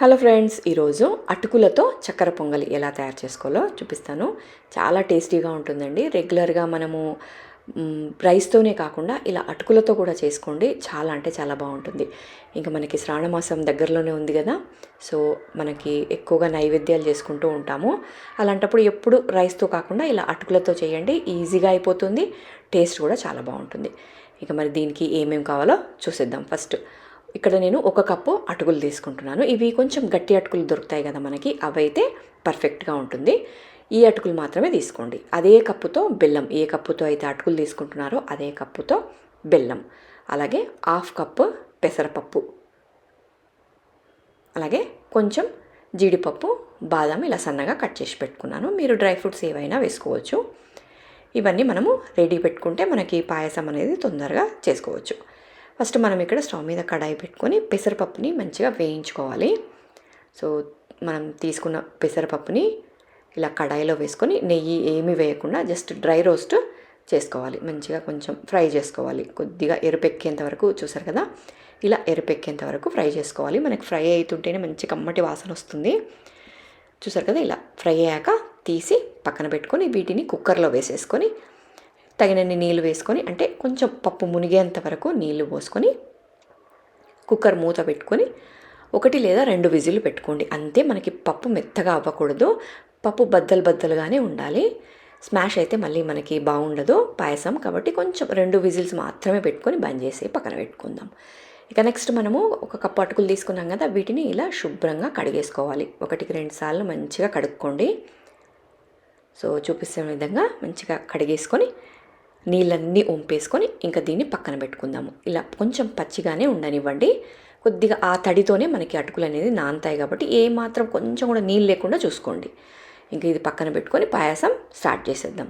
Hello friends ఈరోజు అటుకులతో చక్కెర పొంగలి ఎలా తయారు చేసుకోవాలో చూపిస్తాను. చాలా టేస్టీగా ఉంటుందండి. రెగ్యులర్గా మనము రైస్తోనే కాకుండా ఇలా అటుకులతో కూడా చేసుకోండి. చాలా అంటే చాలా బాగుంటుంది. ఇంకా మనకి శ్రావణమాసం దగ్గరలోనే ఉంది కదా సో మనకి ఎక్కువగా నైవేద్యాలు చేసుకుంటూ ఉంటాము. అలాంటప్పుడు ఎప్పుడు రైస్తో కాకుండా ఇలా అటుకులతో చేయండి. ఈజీగా అయిపోతుంది. టేస్ట్ కూడా చాలా బాగుంటుంది. ఇక మరి దీనికి ఏమేమి కావాలో చూసేద్దాం ఫస్ట్. ఇక్కడ నేను ఒక కప్పు అటుకులు తీసుకుంటున్నాను. ఇవి కొంచెం గట్టి అటుకులు దొరుకుతాయి కదా మనకి అవైతే పర్ఫెక్ట్గా ఉంటుంది. ఈ అటుకులు మాత్రమే తీసుకోండి. అదే కప్పుతో బెల్లం ఏ కప్పుతో అయితే అటుకులు తీసుకుంటున్నారో అదే కప్పుతో బెల్లం. అలాగే హాఫ్ కప్పు పెసరపప్పు. అలాగే కొంచెం జీడిపప్పు బాదం ఇలా సన్నగా కట్ చేసి పెట్టుకున్నాను. మీరు డ్రై ఫ్రూట్స్ ఏవైనా వేసుకోవచ్చు. ఇవన్నీ మనము రెడీ పెట్టుకుంటే మనకి పాయసం అనేది తొందరగా చేసుకోవచ్చు. ఫస్ట్ మనం ఇక్కడ స్టవ్ మీద కడాయి పెట్టుకొని పెసరపప్పుని మంచిగా వేయించుకోవాలి. సో మనం తీసుకున్న పెసరపప్పుని ఇలా కడాయిలో వేసుకొని నెయ్యి ఏమీ వేయకుండా జస్ట్ డ్రై రోస్ట్ చేసుకోవాలి. మంచిగా కొంచెం ఫ్రై చేసుకోవాలి. కొద్దిగా ఎరుపెక్కేంత వరకు చూసారు కదా? ఇలా ఎరుపెక్కేంత వరకు ఫ్రై చేసుకోవాలి. మనకి ఫ్రై అవుతుంటేనే మంచి కమ్మటి వాసన వస్తుంది. చూసారు కదా? ఇలా ఫ్రై అయ్యాక తీసి పక్కన పెట్టుకొని వీటిని కుక్కర్లో వేసేసుకొని తగినన్ని నీళ్ళు వేసుకొని అంటే కొంచెం పప్పు మునిగేంత వరకు నీళ్ళు పోసుకొని కుక్కర్ మూత పెట్టుకొని ఒకటి లేదా రెండు విజిల్లు పెట్టుకోండి. అంతే మనకి పప్పు మెత్తగా అవ్వకూడదు. పప్పు బద్దలు బద్దలుగానే ఉండాలి. స్మాష్ అయితే మళ్ళీ మనకి బాగుండదు. పాయసం కాబట్టి కొంచెం రెండు విజిల్స్ మాత్రమే పెట్టుకొని బంద్ చేసి పక్కన పెట్టుకుందాం. ఇక నెక్స్ట్ మనము ఒక కప్పు అటుకులు తీసుకున్నాం కదా వీటిని ఇలా శుభ్రంగా కడిగేసుకోవాలి. ఒకటికి రెండు సార్లు మంచిగా కడుక్కోండి. సో చూపిస్తున్న విధంగా మంచిగా కడిగేసుకొని నీళ్ళన్నీ ఒంపేసుకొని ఇంకా దీన్ని పక్కన పెట్టుకుందాము. ఇలా కొంచెం పచ్చిగానే ఉండనివ్వండి. కొద్దిగా ఆ తడితోనే మనకి అటుకులు అనేది నానతాయి కాబట్టి ఏ మాత్రం కొంచెం కూడా నీళ్ళు లేకుండా చూసుకోండి. ఇంకా ఇది పక్కన పెట్టుకొని పాయసం స్టార్ట్ చేసేద్దాం.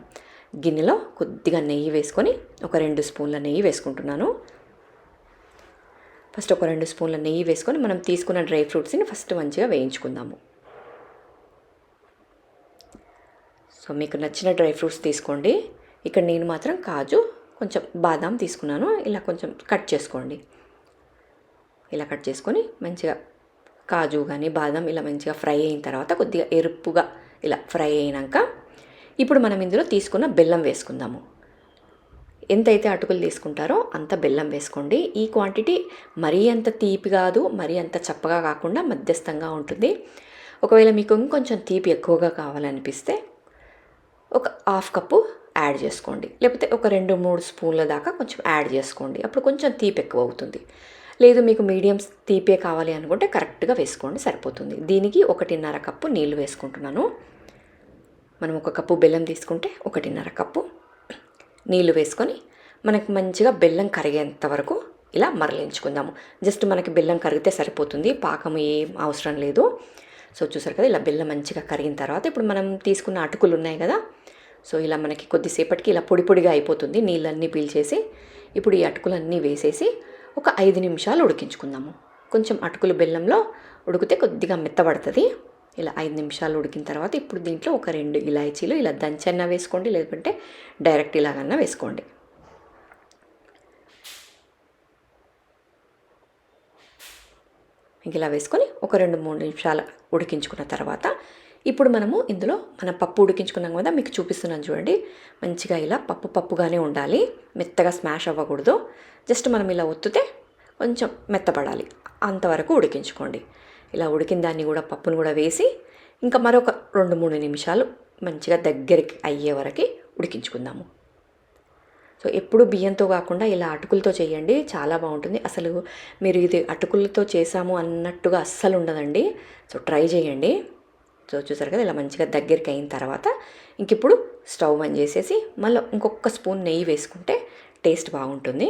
గిన్నెలో కొద్దిగా నెయ్యి వేసుకొని ఒక రెండు స్పూన్ల నెయ్యి వేసుకుంటున్నాను. ఫస్ట్ ఒక రెండు స్పూన్ల నెయ్యి వేసుకొని మనం తీసుకున్న డ్రై ఫ్రూట్స్ని ఫస్ట్ మంచిగా వేయించుకుందాము. సో మీకు నచ్చిన డ్రై ఫ్రూట్స్ తీసుకోండి. ఇక్కడ నేను మాత్రం కాజు కొంచెం బాదాం తీసుకున్నాను. ఇలా కొంచెం కట్ చేసుకోండి. ఇలా కట్ చేసుకొని మంచిగా కాజు కానీ బాదం ఇలా మంచిగా ఫ్రై అయిన తర్వాత కొద్దిగా ఎరుపుగా ఇలా ఫ్రై అయినాక ఇప్పుడు మనం ఇందులో తీసుకున్న బెల్లం వేసుకుందాము. ఎంతైతే అటుకులు తీసుకుంటారో అంత బెల్లం వేసుకోండి. ఈ క్వాంటిటీ మరీ అంత తీపి కాదు మరీ అంత చప్పగా కాకుండా మధ్యస్థంగా ఉంటుంది. ఒకవేళ మీకు ఇంకొంచెం తీపి ఎక్కువగా కావాలనిపిస్తే ఒక హాఫ్ కప్పు యాడ్ చేసుకోండి. లేకపోతే ఒక రెండు మూడు స్పూన్ల దాకా కొంచెం యాడ్ చేసుకోండి. అప్పుడు కొంచెం తీపి ఎక్కువ అవుతుంది. లేదు మీకు మీడియం తీపే కావాలి అనుకుంటే కరెక్ట్గా వేసుకోండి సరిపోతుంది. దీనికి ఒకటిన్నర కప్పు నీళ్ళు వేసుకుంటున్నాను. మనం ఒక కప్పు బెల్లం తీసుకుంటే ఒకటిన్నర కప్పు నీళ్ళు వేసుకొని మనకి మంచిగా బెల్లం కరిగేంత వరకు ఇలా మరలించుకుందాము. జస్ట్ మనకి బెల్లం కరిగితే సరిపోతుంది. పాకం ఏం అవసరం లేదు. సో చూసారు కదా ఇలా బెల్లం మంచిగా కరిగిన తర్వాత ఇప్పుడు మనం తీసుకున్న అటుకులు ఉన్నాయి కదా సో ఇలా మనకి కొద్దిసేపటికి ఇలా పొడి పొడిగా అయిపోతుంది. నీళ్ళన్నీ పీల్చేసి ఇప్పుడు ఈ అటుకులన్నీ వేసేసి ఒక ఐదు నిమిషాలు ఉడికించుకుందాము. కొంచెం అటుకులు బెల్లంలో ఉడికితే కొద్దిగా మెత్తబడుతుంది. ఇలా ఐదు నిమిషాలు ఉడికిన తర్వాత ఇప్పుడు దీంట్లో ఒక రెండు ఇలాచీలు ఇలా దంచన్నా వేసుకోండి లేదంటే డైరెక్ట్ ఇలాగన్నా వేసుకోండి. ఇలా వేసుకొని ఒక రెండు మూడు నిమిషాలు ఉడికించుకున్న తర్వాత ఇప్పుడు మనము ఇందులో మన పప్పు ఉడికించుకున్నాం కదా మీకు చూపిస్తున్నాను చూడండి. మంచిగా ఇలా పప్పు పప్పుగానే ఉండాలి. మెత్తగా స్మాష్ అవ్వకూడదు. జస్ట్ మనం ఇలా ఒత్తితే కొంచెం మెత్తపడాలి. అంతవరకు ఉడికించుకోండి. ఇలా ఉడికిన దాన్ని కూడా పప్పును కూడా వేసి ఇంకా మరొక రెండు మూడు నిమిషాలు మంచిగా దగ్గరికి అయ్యే వరకు ఉడికించుకుందాము. సో ఎప్పుడు బియ్యంతో కాకుండా ఇలా అటుకులతో చేయండి. చాలా బాగుంటుంది. అసలు మీరు ఇది అటుకులతో చేసాము అన్నట్టుగా అస్సలు ఉండదండి. సో ట్రై చేయండి. సో చూసారు కదా ఇలా మంచిగా దగ్గరికి అయిన తర్వాత ఇంక ఇప్పుడు స్టవ్ బంద్ చేసేసి మళ్ళీ ఇంకొక స్పూన్ నెయ్యి వేసుకుంటే టేస్ట్ బాగుంటుంది.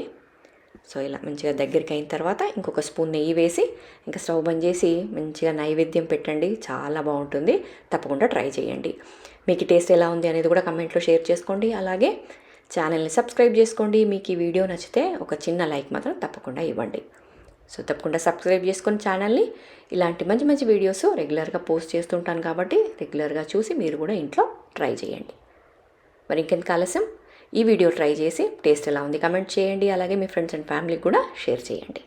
సో ఇలా మంచిగా దగ్గరికి అయిన తర్వాత ఇంకొక స్పూన్ నెయ్యి వేసి ఇంకా స్టవ్ బంద్ చేసి మంచిగా నైవేద్యం పెట్టండి చాలా బాగుంటుంది. తప్పకుండా ట్రై చేయండి. మీకు టేస్ట్ ఎలా ఉంది అనేది కూడా కమెంట్లో షేర్ చేసుకోండి. అలాగే ఛానల్ని సబ్స్క్రైబ్ చేసుకోండి. మీకు ఈ వీడియో నచ్చితే ఒక చిన్న లైక్ మాత్రం తప్పకుండా ఇవ్వండి. సో తప్పకుండా సబ్స్క్రైబ్ చేసుకుని ఛానల్ని. ఇలాంటి మంచి మంచి వీడియోస్ రెగ్యులర్గా పోస్ట్ చేస్తుంటాను కాబట్టి రెగ్యులర్గా చూసి మీరు కూడా ఇంట్లో ట్రై చేయండి. మరి ఇంకెందుకు ఆలస్యం? ఈ వీడియో ట్రై చేసి టేస్ట్ ఎలా ఉంది? కమెంట్ చేయండి. అలాగే మీ ఫ్రెండ్స్ అండ్ ఫ్యామిలీకి కూడా షేర్ చేయండి.